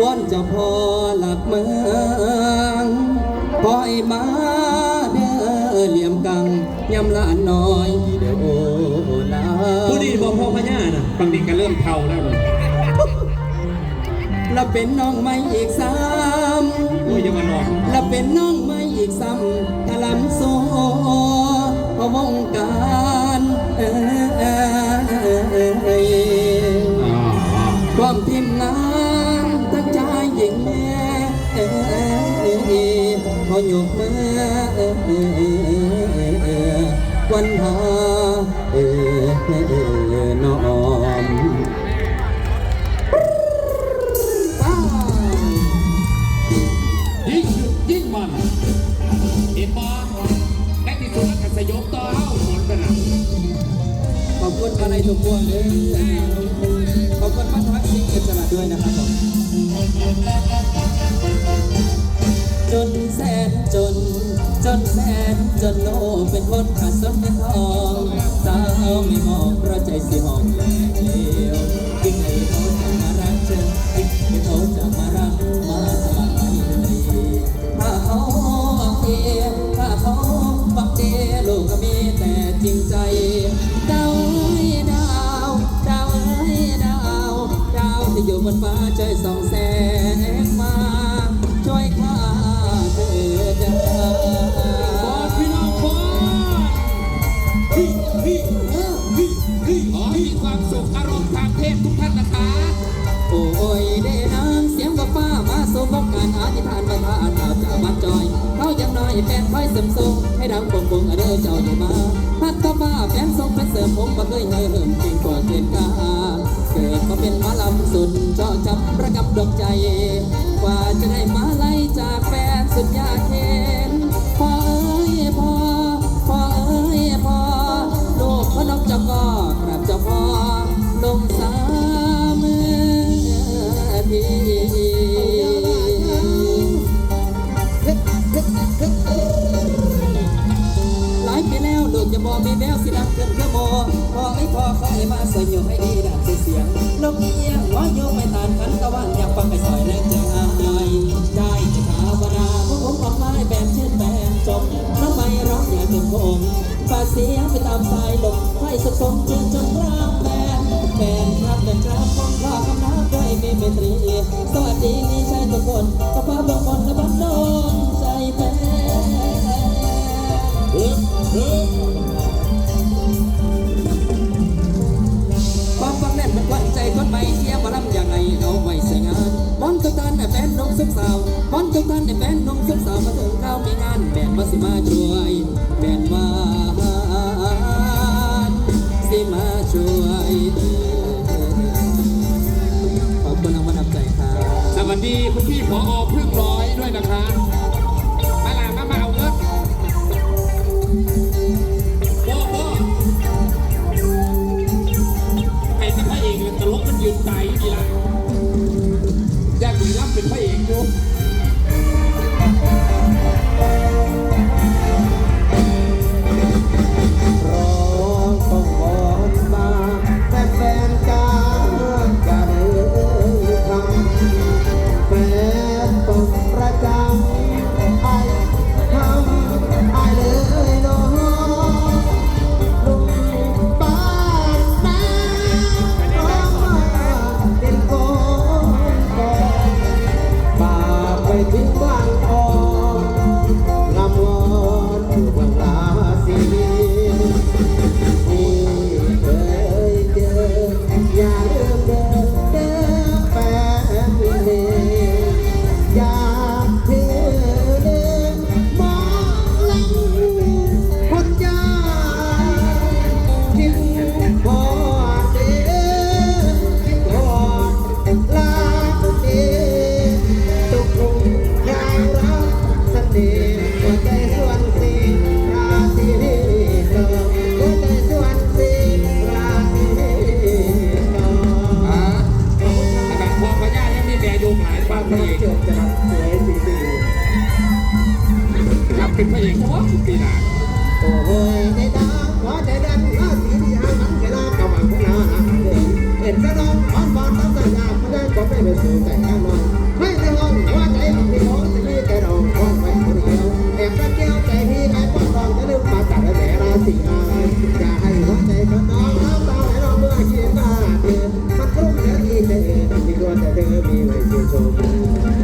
วอนเจ้าพ่อหลักเมืองปล่อยมาเด้อเหลี่ยมกังยำหลานน้อยเด้อโอ้ลาผู้ดีบอกพ่อพญาน่ะบางทีก็เริ่มเทาแล้วเลยแล้วเป็นน้องไม่อีกซ้โอ้ยอยังมานอนำแล้วเป็นน้องไม่อีกซ้ำ ยกมือเอ่ยวันหาเอ่ยน้อมอ้าวยิ่งดึกยิ่งมันเห็นบอแค่ที่สุดแล้วก็สยบต่อเฮ้าหมดกันนะขอบคุณมาในทุกพวงเลยขอบคุณมาทักสิ่งอิสระด้วยนะครับผม คนขาดสนเป็นทองสาวไม่มองเพราะใจสิหองแหลกเลวยิ่งให้เขาจะมารักเธอยิ่งให้เขาจะมารักมาสมัครไม่ดีถ้าเขาบักเดียถ้าเขาบักเดียลูกก็มีแต่จริงใจดาวเอ้ยดาวดาวเอ้ยดาวดาวที่อยู่บนฟ้าช่วยส่องแสงมาช่วยข้า ความสุขอารมณ์ทางเพศทุกท่านนะคะ โอ้ยเด้นางเสียงกับฟ้ามาสมบอกการอธิษฐานประทานอาจากบ้านจอยเขายังน้อยแฟนคอยเสริมทรงให้ดังปงปงอเด้อเจ้าอย่ามาพัดเข้าฟ้าแฟนทรงเป็นเสริมผมบ่เคยเหิมเก่งกว่าเกินกาเกิดมาเป็นหมาลำสุดเจาะจำประกับดวงใจ กว่าจะได้มาไล่จากแฟนสุดยากเข็น นกเจ้าก็กราบเจ้าพ่อลงสามือทีหลายปีแล้วลูกจะบอกมีแววสิดังเกินกระโมพอไม่พอขอให้มาสวยอยู่ให้ดีดังเสียงนกเอี้ยงว่าโยไม่ตานขันตะวันอยากฟังไปสอยแรงใจอ ปาเสียงไปตามสายลมให้สุขสมชื่นจงรักแฟนแฟนครับแฟนครับผมขอคำนับด้วยมีเมตรี สวัสดีมีชายทุกคนขอฟ้าพบางคนและบันดนใจแฟนานบอลทุกท่านแฟนนงสุขสาวบอลทุกท่านแฟนนงสุขสาวมาถึงข้าวมีงานแบนมาสิมาช่วยแบนมาสิมาช่วยขอบคุณรางวัลนำใจครับสวัสดีคุณพี่ผอพึ่งร้อยด้วยนะคะ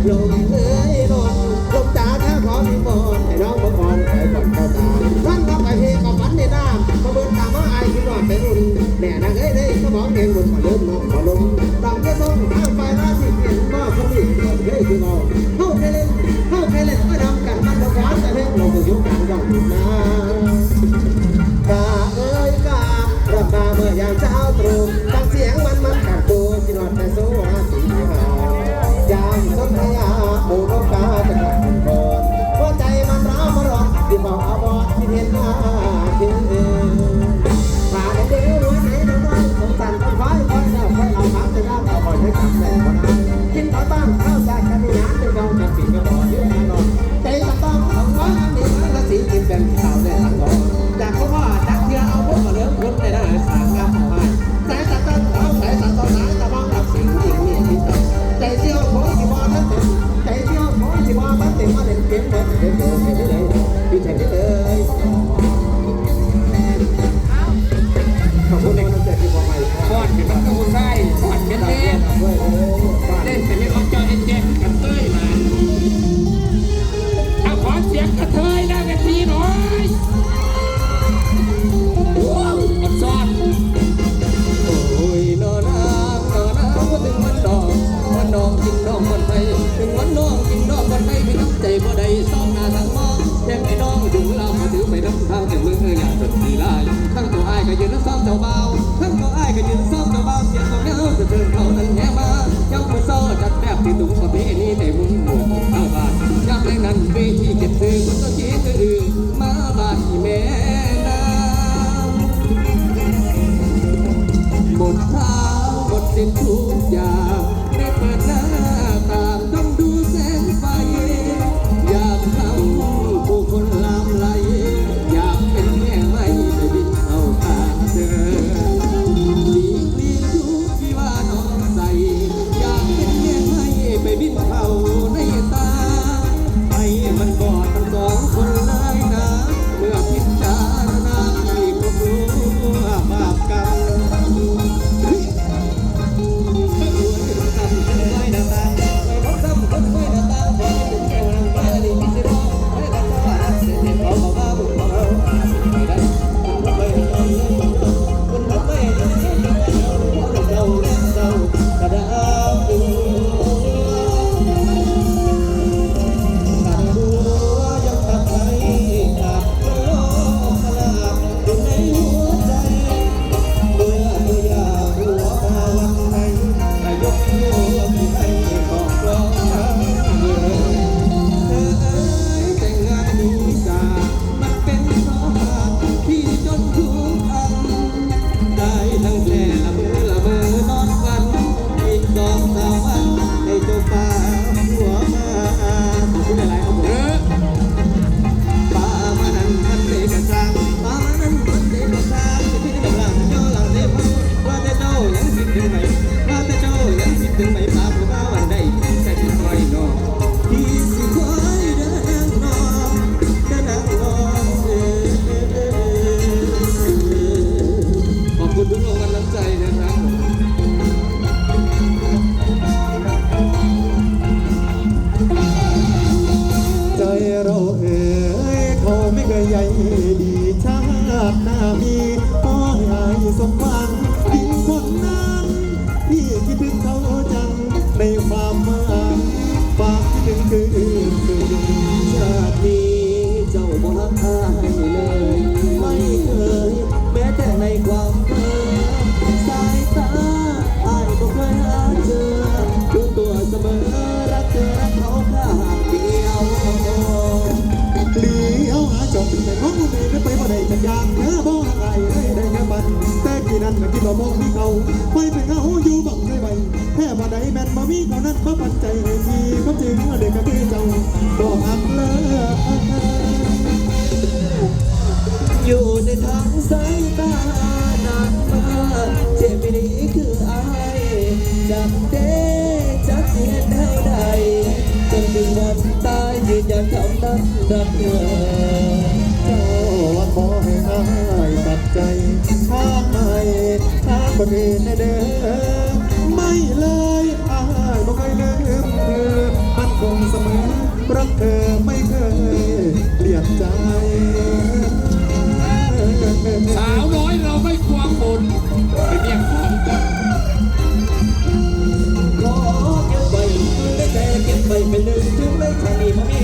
有礼。 ใจบ่ได้สองหน้าทั้งมองเแทงพี่น้องถึงเรามาถือไปรับทางแต่เมืองเอยอยากสนดีลายทั้งตัวอ้ายก็ยืนซ้อมเจ้าเบาทั้งตัวอ้ายก็ยืนซ้อมเจ้าเบาเสียงของเงาจะเดินเข้าตั้นแง่มายังมอซ้อจัดแบบที่ตุ้งปรพี่ณีแต่มุญหมู่ของเอาบาทยามแรงนั้นเวทีเก็บซื้อคนต้องคิดอื่นมาบาทแม่นาหมดทางหมดสิ้นทุกอย่าง ใยดีชาติหน้ามี สายตานักมาเจ็บนี้คืออายจักเด้จักเสีเท่าใดจนถึงวันตายยืนยันคำนั้นรักเธอเจ้ขอให้อายตัดใจข้าไม่ข้างคนอื่นเด้อ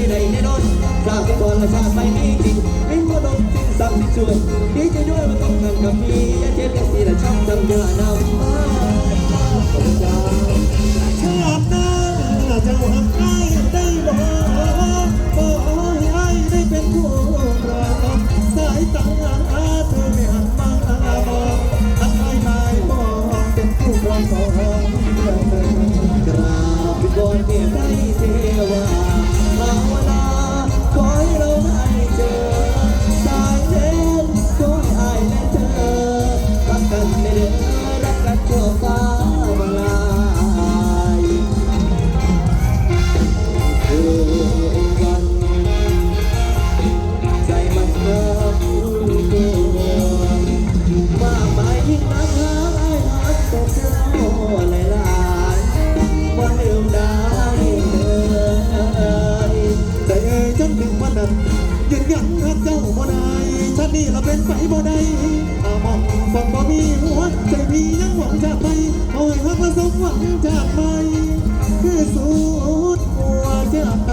ที่ใดแน่นอนกล่าวก่อนละชาติไม่มีจริงไม่พอดมสิ่งสั่งที่ช่วยดีใจด้วยมาต้องกันกับมีอย่าเจ็บกันสีละช่องจำเวลานำมาขอบคุณจ้าชอบนะเราจะหัก หวังจากไปคือสูดหัวจากไป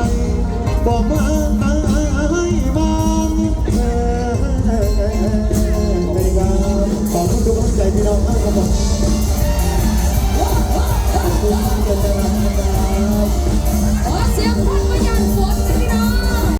บอก